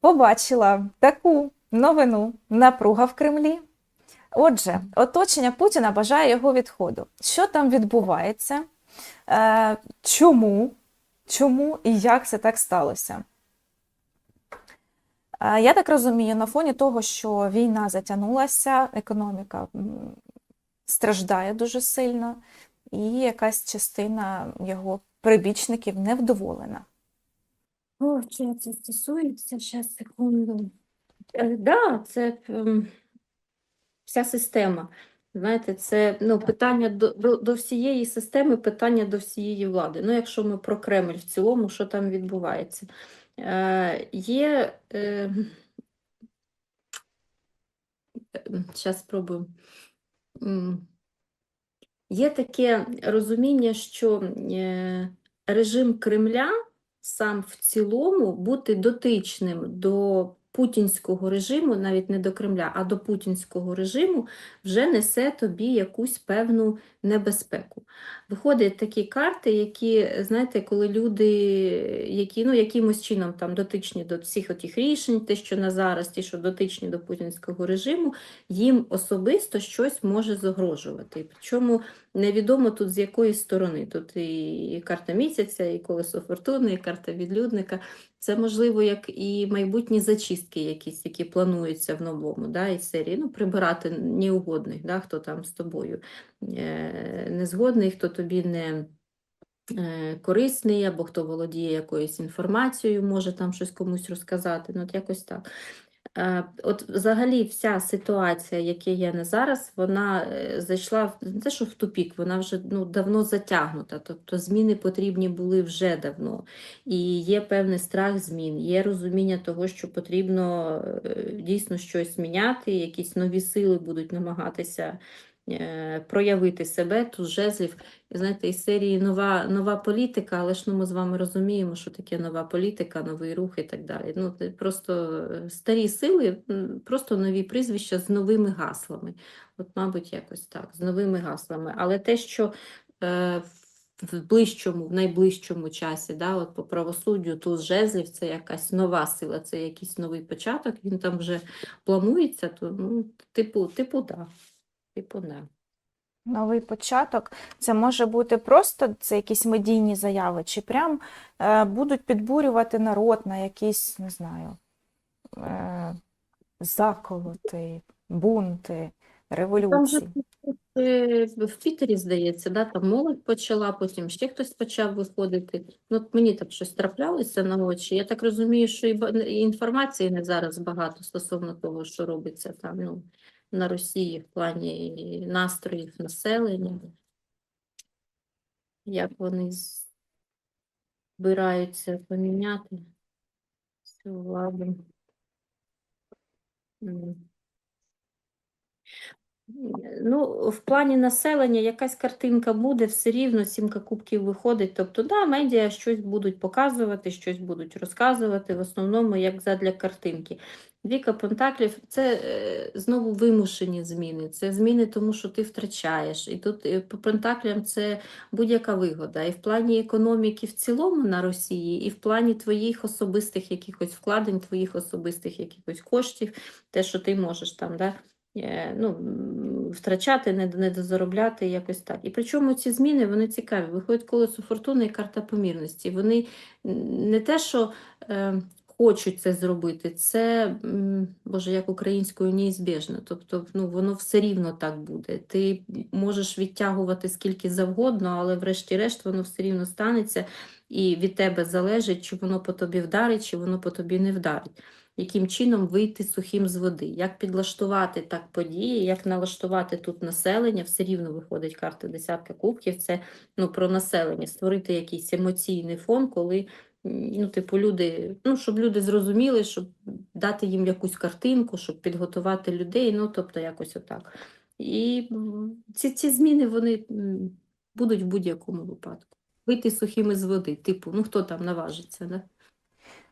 побачила таку новину напруга в Кремлі. Отже, оточення Путіна бажає його відходу. Що там відбувається? Е, чому? Чому і як це так сталося? Е, Я так розумію, на фоні того, що війна затягнулася, економіка страждає дуже сильно, і якась частина його прибічників невдоволена. О, чого це стосується? Зараз, секунду. Е, Да, це ем, вся система. Знаєте, це ну, питання до, до, до всієї системи, питання до всієї влади. Ну, якщо ми про Кремль в цілому, що там відбувається? Е, є, е, зараз спробую. Є таке розуміння, що е, режим Кремля сам в цілому бути дотичним до путінського режиму, навіть не до Кремля, а до путінського режиму, вже несе тобі якусь певну небезпеку. Виходять такі карти, які, знаєте, коли люди, які ну, якимось чином там дотичні до всіх отих рішень, те, що на зараз, ті, що дотичні до путінського режиму, їм особисто щось може загрожувати. Причому невідомо тут з якої сторони. Тут і карта місяця, і колесо фортуни, і карта відлюдника. Це можливо як і майбутні зачистки, якісь, які плануються в новому да, і серії. Ну, прибирати неугодних, да, хто там з тобою е, незгодний, хто тобі не е, корисний, або хто володіє якоюсь інформацією, може там щось комусь розказати. Ну, от якось так. Е, От взагалі вся ситуація, яка є на зараз, вона е, зайшла не те, що в тупік, вона вже ну, давно затягнута. Тобто зміни потрібні були вже давно. І є певний страх змін, є розуміння того, що потрібно е, дійсно щось міняти, якісь нові сили будуть намагатися проявити себе. Тут жезлів, знаєте, із серії нова, нова політика, але ж ну, ми з вами розуміємо, що таке нова політика, новий рух і так далі. Ну, просто е, старі сили, просто нові прізвища з новими гаслами. От, мабуть, якось так, з новими гаслами. Але те, що е, в ближчому, в найближчому часі, да, от по правосуддю туз жезлів це якась нова сила, це якийсь новий початок, він там вже планується, то ну, типу, типу, да. Типу, да. Новий початок це може бути просто це якісь медійні заяви, чи прям е, будуть підбурювати народ на якісь, не знаю, е, заколоти, бунти, Там же революції. е, в Твіттері, здається, да, там молодь почала, потім ще хтось почав виходити. Ну, от мені так щось траплялося на очі. Я так розумію, що і, і інформації не зараз багато стосовно того, що робиться там ну, на Росії в плані настроїв населення, як вони збираються поміняти цю владу. Ну, в плані населення якась картинка буде, все рівно сімка кубків виходить. Тобто, да, медіа щось будуть показувати, щось будуть розказувати, в основному як задля картинки. Двіка пентаклів це е, знову вимушені зміни. Це зміни, тому що ти втрачаєш. І тут е, по пентаклям це будь-яка вигода. І в плані економіки в цілому на Росії, і в плані твоїх особистих якихось вкладень, твоїх особистих якихось коштів, те, що ти можеш там, да, е, ну, втрачати, не, не дозаробляти, якось так. І причому ці зміни, вони цікаві. Виходить колесо фортуни і карта помірності. Вони не те, що хочуть це зробити, це, боже, як українською, неізбіжно. Тобто, ну, воно все рівно так буде. Ти можеш відтягувати скільки завгодно, але врешті-решт воно все рівно станеться, і від тебе залежить, чи воно по тобі вдарить, чи воно по тобі не вдарить. Яким чином вийти сухим з води, як підлаштувати так події, як налаштувати тут населення, все рівно виходить карта десятка кубків, це ну, про населення, створити якийсь емоційний фон, коли ну, типу, люди, ну, щоб люди зрозуміли, щоб дати їм якусь картинку, щоб підготувати людей, ну, тобто якось отак. І ці, ці зміни, вони будуть в будь-якому випадку. Вийти сухими з води, типу, ну хто там наважиться, да?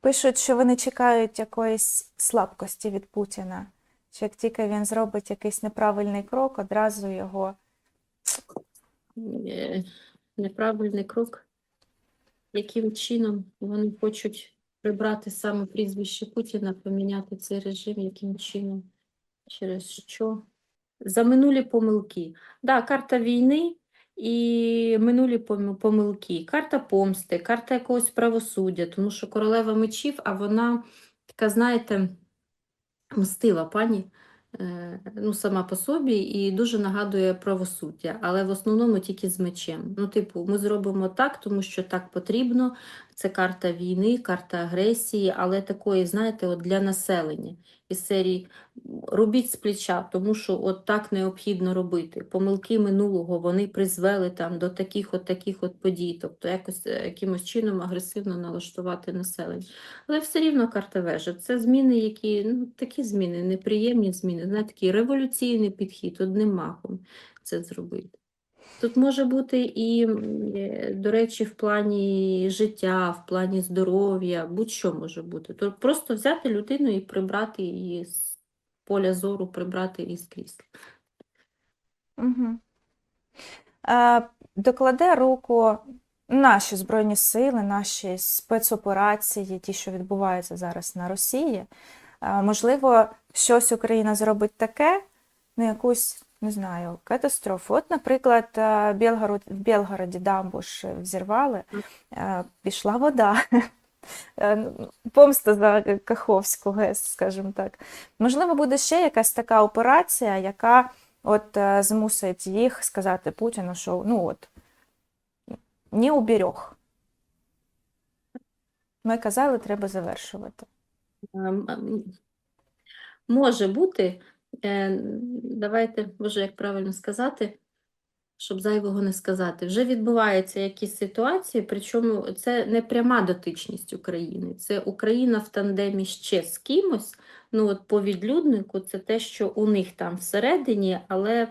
Пишуть, що вони чекають якоїсь слабкості від Путіна. Що як тільки він зробить якийсь неправильний крок, одразу його е, неправильний крок, яким чином вони хочуть прибрати саме прізвище Путіна, поміняти цей режим, яким чином, через що. За минулі помилки. Да, карта війни і минулі помилки. Карта помсти, карта якогось правосуддя, тому що королева мечів, а вона така, знаєте, мстива пані, ну, сама по собі, і дуже нагадує правосуддя, але в основному тільки з мечем. Ну, типу, ми зробимо так, тому що так потрібно. Це карта війни, карта агресії, але такої, знаєте, от для населення. Із серії робіть з плеча, тому що от так необхідно робити. Помилки минулого вони призвели там до таких от таких от подій, тобто якось е, якимось чином агресивно налаштувати населення. Але все рівно карта вежа. Це зміни, які ну такі зміни, неприємні зміни, знаєте, такий революційний підхід, одним махом це зробити. Тут може бути і, е, до речі, в плані життя, в плані здоров'я, будь-що може бути. То просто взяти людину і прибрати її з поля зору, прибрати із крісла. Угу. Докладе руку наші Збройні Сили, наші спецоперації, ті, що відбуваються зараз на Росії. Можливо, щось Україна зробить таке, ну якусь, не знаю, катастрофу. От, наприклад, е, Білгород, в Білгороді дамбу ж взірвали, е, пішла вода. Е, ну, Помста за Каховську ГЕС, скажімо так. Можливо, буде ще якась така операція, яка от е, змусить їх сказати Путіну, що ну от не уберег. Ми казали, треба завершувати. Ем, ем, Може бути, е, давайте, може, як правильно сказати, щоб зайвого не сказати. Вже відбуваються якісь ситуації, причому це не пряма дотичність України, це Україна в тандемі ще з кимось. Ну, от по відлюднику це те, що у них там всередині, але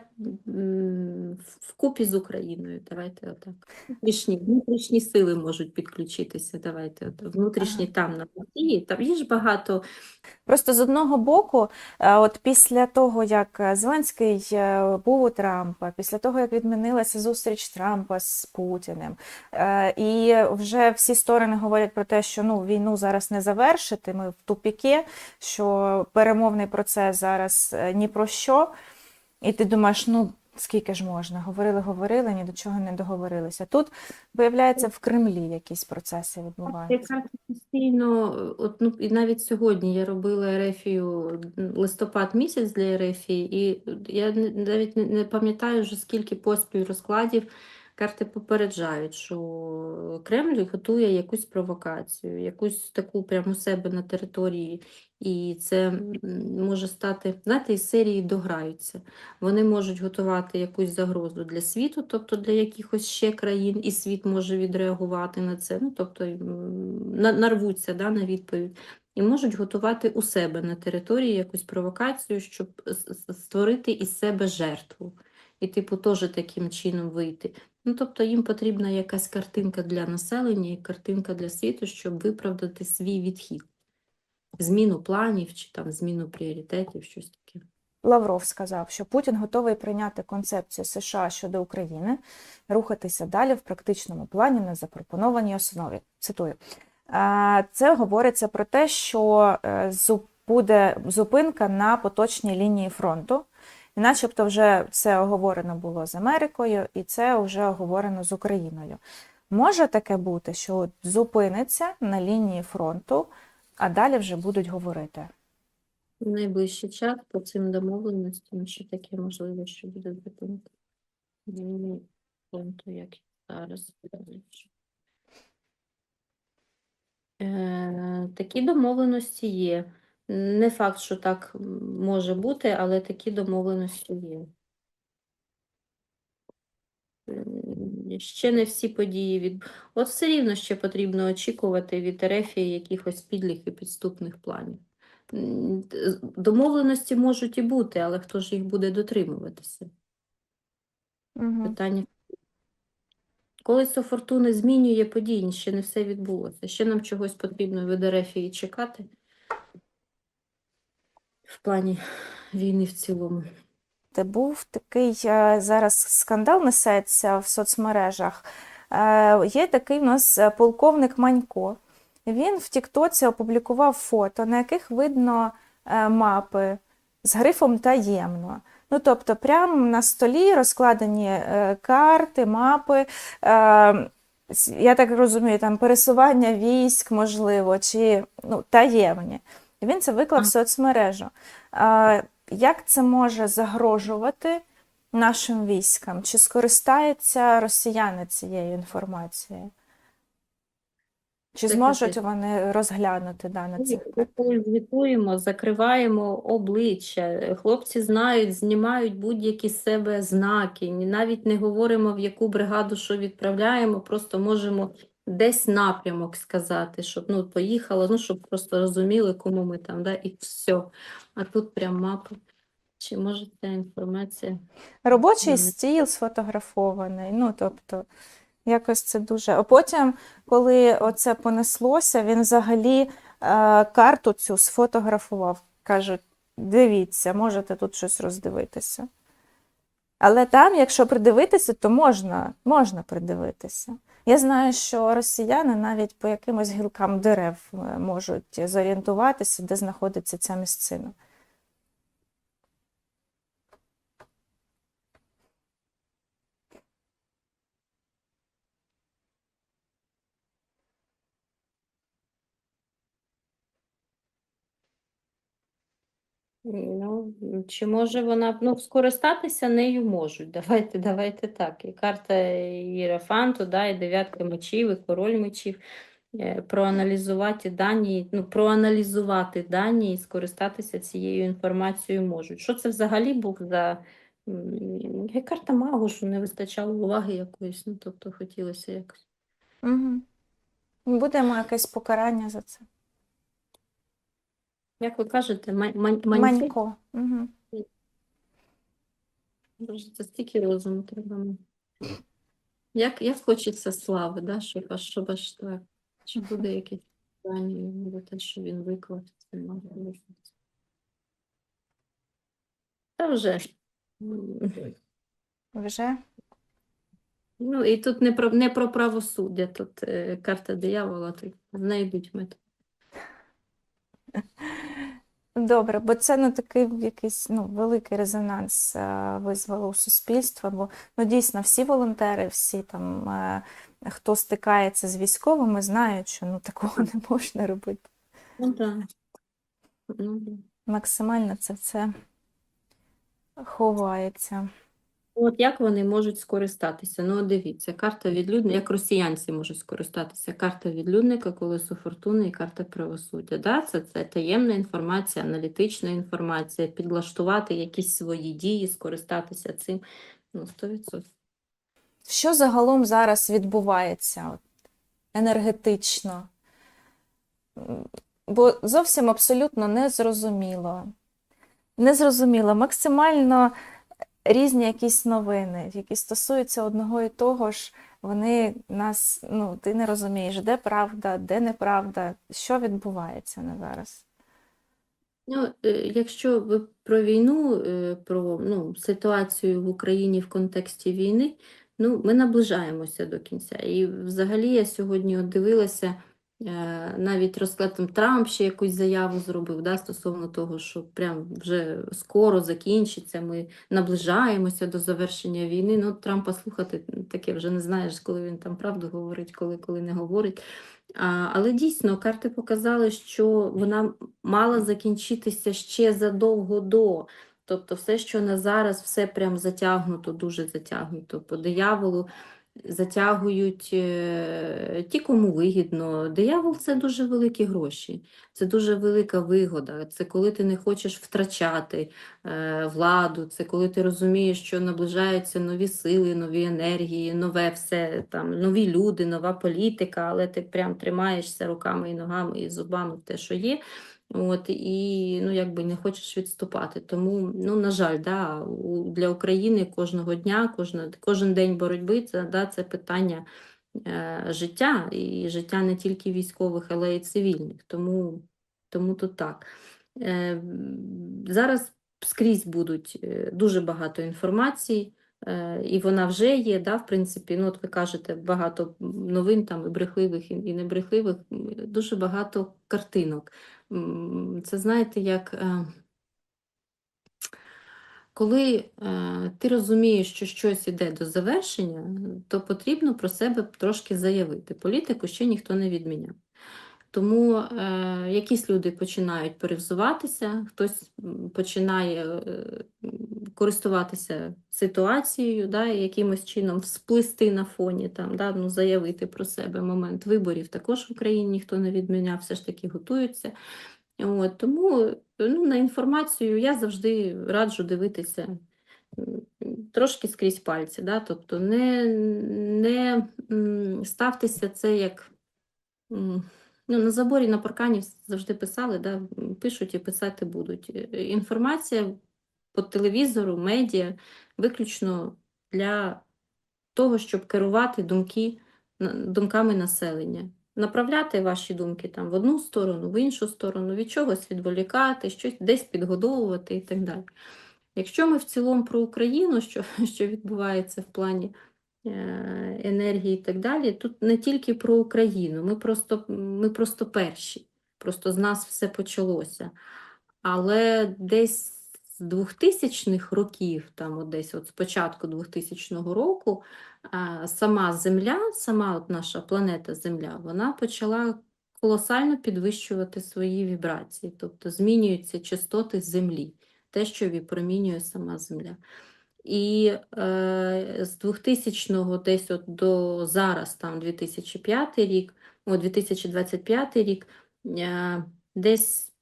вкупі з Україною. Давайте отак. Внутрішні, внутрішні сили можуть підключитися. Давайте от, внутрішні там на Росії. Там є ж багато Просто з одного боку, е, от після того, як е, Зеленський е, був у Трампа, після того, як відмінилася зустріч Трампа з Путіним, і вже всі сторони говорять про те, що ну, війну зараз не завершити, ми в тупіки, що перемовний процес зараз е, ні про що. І ти думаєш, ну скільки ж можна? Говорили, говорили, ні до чого не договорилися. Тут, виявляється, в Кремлі якісь процеси відбуваються. Якраз постійно, от, ну, і навіть сьогодні я робила Ерефію листопад місяць для Ерефії, і я навіть не, не пам'ятаю вже скільки поспіль розкладів карти попереджають, що Кремль готує якусь провокацію, якусь таку прямо у себе на території, і це може стати, знаєте, із серії дограються. Вони можуть готувати якусь загрозу для світу, тобто для якихось ще країн, і світ може відреагувати на це. Ну, тобто на- нарвуться да, на відповідь. І можуть готувати у себе на території якусь провокацію, щоб створити із себе жертву. І, типу, теж таким чином вийти. Ну, тобто їм потрібна якась картинка для населення і картинка для світу, щоб виправдати свій відхід. Зміну планів чи там зміну пріоритетів, щось таке. Лавров сказав, що Путін готовий прийняти концепцію США щодо України, рухатися далі в практичному плані на запропонованій основі. Цитую. «Е, Це говориться про те, що е, буде зупинка на поточній лінії фронту. І начебто вже це оговорено було з Америкою, і це вже оговорено з Україною. Може таке бути, що зупиниться на лінії фронту, а далі вже будуть говорити. Найближчий час по цим домовленостям, що таке можливо, що буде. Лінії як зараз. Е, Такі домовленості є. Не факт, що так може бути, але такі домовленості є. Ще не всі події від. От все рівно ще потрібно очікувати від Ерефії якихось підлих і підступних планів. Домовленості можуть і бути, але хто ж їх буде дотримуватися? Угу. Питання. Колесо фортуни змінює події, ще не все відбулося. Ще нам чогось потрібно від Ерефії чекати в плані війни в цілому. Це був такий е, зараз скандал несеться в соцмережах. Е, Є такий у нас е, полковник Манько. Він в Тіктоці опублікував фото, на яких видно мапи з грифом таємно. Ну, тобто, прямо на столі розкладені карти, мапи. Я так розумію, там пересування військ, можливо, чи ну, таємні. Він це виклав в соцмережу. Як це може загрожувати нашим військам? Чи скористаються росіяни цією інформацією? Чи зможуть вони розглянути дане це? Звітуємо, закриваємо обличчя. Хлопці знають, знімають будь-які з себе знаки. Навіть не говоримо, в яку бригаду що відправляємо, просто можемо десь напрямок сказати, щоб ну, поїхала, ну, щоб просто розуміли, кому ми там, да, і все. А тут прям мапа. Чи може ця інформація? Робочий стіл сфотографований. Ну, тобто, якось це дуже. А потім, коли оце понеслося, він взагалі е, карту цю сфотографував. Кажуть, дивіться, можете тут щось роздивитися. Але там, якщо придивитися, то можна, можна придивитися. Я знаю, що росіяни навіть по якимось гілкам дерев е, можуть зорієнтуватися, де знаходиться ця місцина. Ну, чи може вона, ну, скористатися нею можуть. Давайте, давайте так. І карта Єрофанту, да, і дев'ятка мечів, і король мечів. Е, Проаналізувати дані, ну, проаналізувати дані і скористатися цією інформацією можуть. Що це взагалі був за я карта магу, що не вистачало уваги якоїсь, ну, тобто хотілося якось. Угу. Будемо якесь покарання за це. Як ви кажете, мань, мань, маньки? Манько. Угу. Боже, це стільки розуму треба. мені. Як, як хочеться слави, да? щоб аж, щоб аж так. Чи буде якесь питання за те, що він виклав це можливість. Та вже ж. М, Вже? Ну, і тут не про, не про правосуддя, тут е, карта диявола, тут знайдуть метод. Добре, бо це ну, такий якийсь ну, великий резонанс е, визвало у суспільства, бо ну, дійсно всі волонтери, всі там, е, хто стикається з військовими, знають, що ну, такого не можна робити. Ну так. Ну, да. Максимально це все ховається. От як вони можуть скористатися? Ну, дивіться, карта відлюдника, як росіянці можуть скористатися. Карта відлюдника, колесо фортуни і карта правосуддя. Да? Це, це таємна інформація, аналітична інформація, підлаштувати якісь свої дії, скористатися цим. Ну, 100%. Що загалом зараз відбувається енергетично? Бо зовсім абсолютно незрозуміло. Незрозуміло, максимально різні якісь новини, які стосуються одного і того ж, вони нас, ну, ти не розумієш, де правда, де неправда, що відбувається на зараз. Ну, е, якщо ви про війну, е, про ну, ситуацію в Україні в контексті війни, ну, ми наближаємося до кінця. І взагалі я сьогодні дивилася, навіть розклад там Трамп ще якусь заяву зробив да, стосовно того, що прям вже скоро закінчиться, ми наближаємося до завершення війни. Ну, Трампа слухати таке вже не знаєш, коли він там правду говорить, коли, коли не говорить. А, але дійсно карти показали, що вона мала закінчитися ще задовго до. Тобто все, що на зараз, все прям затягнуто, дуже затягнуто. По дияволу затягують е, ті, кому вигідно. Диявол це дуже великі гроші, це дуже велика вигода. Це коли ти не хочеш втрачати е, владу, це коли ти розумієш, що наближаються нові сили, нові енергії, нове все там, нові люди, нова політика, але ти прям тримаєшся руками і ногами і зубами в те, що є. От, і ну, якби не хочеш відступати. Тому, ну, на жаль, да, для України кожного дня, кожна, кожен день боротьби це, да, це питання е, життя, і життя не тільки військових, але й цивільних. Тому, тому тут так. Е, зараз скрізь будуть е, дуже багато інформації, Е, І вона вже є, да, в принципі, ну, от ви кажете, багато новин там і брехливих, і небрехливих, дуже багато картинок. Це знаєте, як е, коли е, ти розумієш, що щось іде до завершення, то потрібно про себе трошки заявити. Політику ще ніхто не відміняв. Тому е, якісь люди починають перевзуватися, хтось починає е, користуватися ситуацією, да, якимось чином всплисти на фоні, там, да, ну, заявити про себе. Момент виборів також в Україні ніхто не відміняв, все ж таки готуються. От, тому ну, на інформацію я завжди раджу дивитися трошки скрізь пальці. Да? Тобто не, не ставтеся це як. Ну, на заборі на паркані завжди писали, да, пишуть і писати будуть. Е, Інформація по телевізору, медіа виключно для того, щоб керувати думки, думками населення. Направляти ваші думки там в одну сторону, в іншу сторону, від чогось відволікати, щось десь підгодовувати і так далі. Якщо ми в цілому про Україну, що, що відбувається в плані енергії і так далі, тут не тільки про Україну, ми просто, ми просто перші, просто з нас все почалося. Але десь з 2000-х років, там десь от з початку 2000 року, сама Земля, сама от наша планета Земля, вона почала колосально підвищувати свої вібрації, тобто змінюються частоти Землі, те, що випромінює сама Земля. І е, з 2000-го десь от до зараз, там 2005 рік, о, 2025 рік, е, десь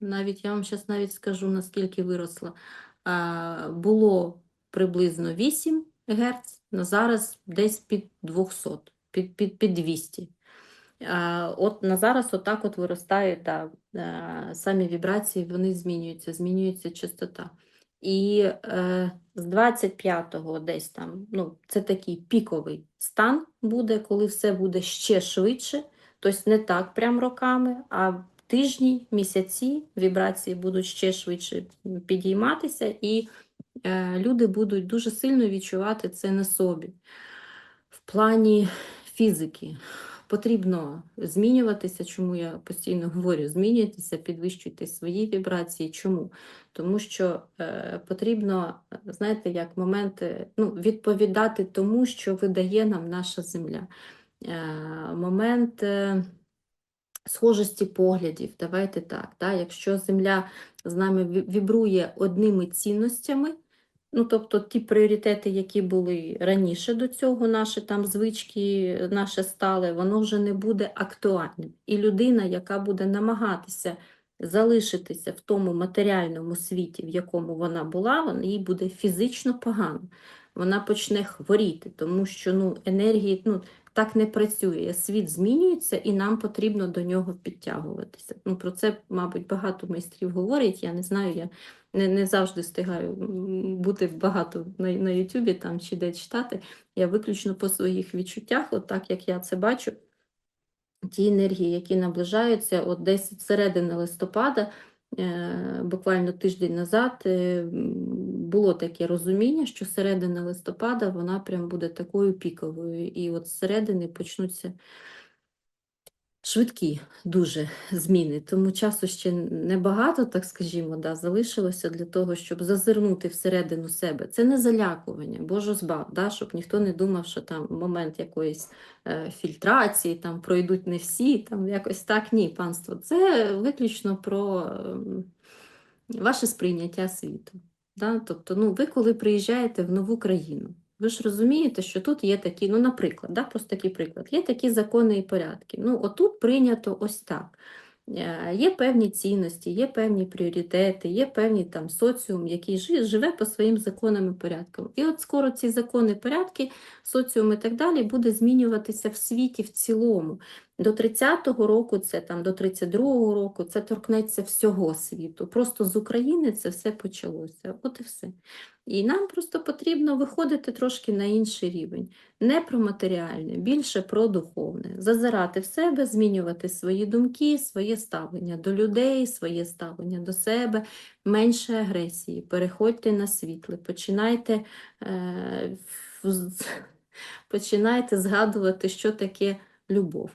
навіть я вам зараз навіть скажу, наскільки виросла, а, було приблизно 8 Гц, на зараз десь під 200, під, під, під 200. А, От на зараз отак от виростають да, е, самі вібрації, вони змінюються, змінюється частота. І е, з 25-го десь там, ну, це такий піковий стан буде, коли все буде ще швидше, тобто не так прям роками, а тижні, місяці вібрації будуть ще швидше підійматися, і е, люди будуть дуже сильно відчувати це на собі. В плані фізики потрібно змінюватися, чому я постійно говорю, змінюйтеся, підвищуйте свої вібрації. Чому? Тому що е, потрібно, знаєте, як моменти, ну, відповідати тому, що видає нам наша земля. Е, момент е, схожості поглядів, давайте так, да? якщо земля з нами вібрує одними цінностями, Ну, тобто ті пріоритети, які були раніше до цього, наші там звички, наше стале, воно вже не буде актуальним. І людина, яка буде намагатися залишитися в тому матеріальному світі, в якому вона була, вона їй буде фізично погано. Вона почне хворіти, тому що ну, енергії ну, так не працює. Світ змінюється, і нам потрібно до нього підтягуватися. Ну, про це, мабуть, багато майстрів говорять. Я не знаю, я не, не завжди встигаю бути багато на, на Ютубі там чи де читати. Я виключно по своїх відчуттях, от так як я це бачу, ті енергії, які наближаються, от десь середини листопада, е, буквально тиждень назад, е, було таке розуміння, що середина листопада вона прям буде такою піковою. І от з середини почнуться швидкі дуже зміни, тому часу ще небагато, так скажімо, да, залишилося для того, щоб зазирнути всередину себе. Це не залякування, Боже збав, да, щоб ніхто не думав, що там момент якоїсь е, фільтрації там пройдуть не всі, там якось так. Ні, панство. Це виключно про ем, ваше сприйняття світу. Да? Тобто, ну, ви коли приїжджаєте в нову країну, ви ж розумієте, що тут є такі, ну, наприклад, да, просто такий приклад, є такі закони і порядки. Ну, отут прийнято ось так. Е, Є певні цінності, є певні пріоритети, є певний там соціум, який живе по своїм законам і порядкам. І от скоро ці закони, порядки, соціум і так далі буде змінюватися в світі в цілому. До 30-го року, це там до 32-го року, це торкнеться всього світу. Просто з України це все почалося. От і все. І нам просто потрібно виходити трошки на інший рівень. Не про матеріальне, більше про духовне. Зазирати в себе, змінювати свої думки, своє ставлення до людей, своє ставлення до себе, менше агресії, переходьте на світле, починайте, е, починайте згадувати, що таке любов.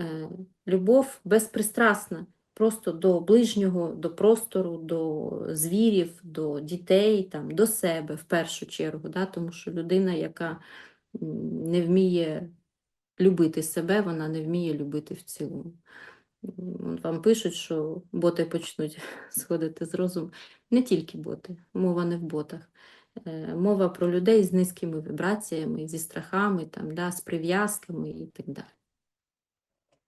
Е, любов безпристрасна, просто до ближнього, до простору, до звірів, до дітей, там, до себе в першу чергу, да? тому що людина, яка не вміє любити себе, вона не вміє любити в цілому. Вам пишуть, що боти почнуть сходити з розуму. Не тільки боти, мова не в ботах. Е, Мова про людей з низькими вібраціями, зі страхами, там, да, з прив'язками і так далі.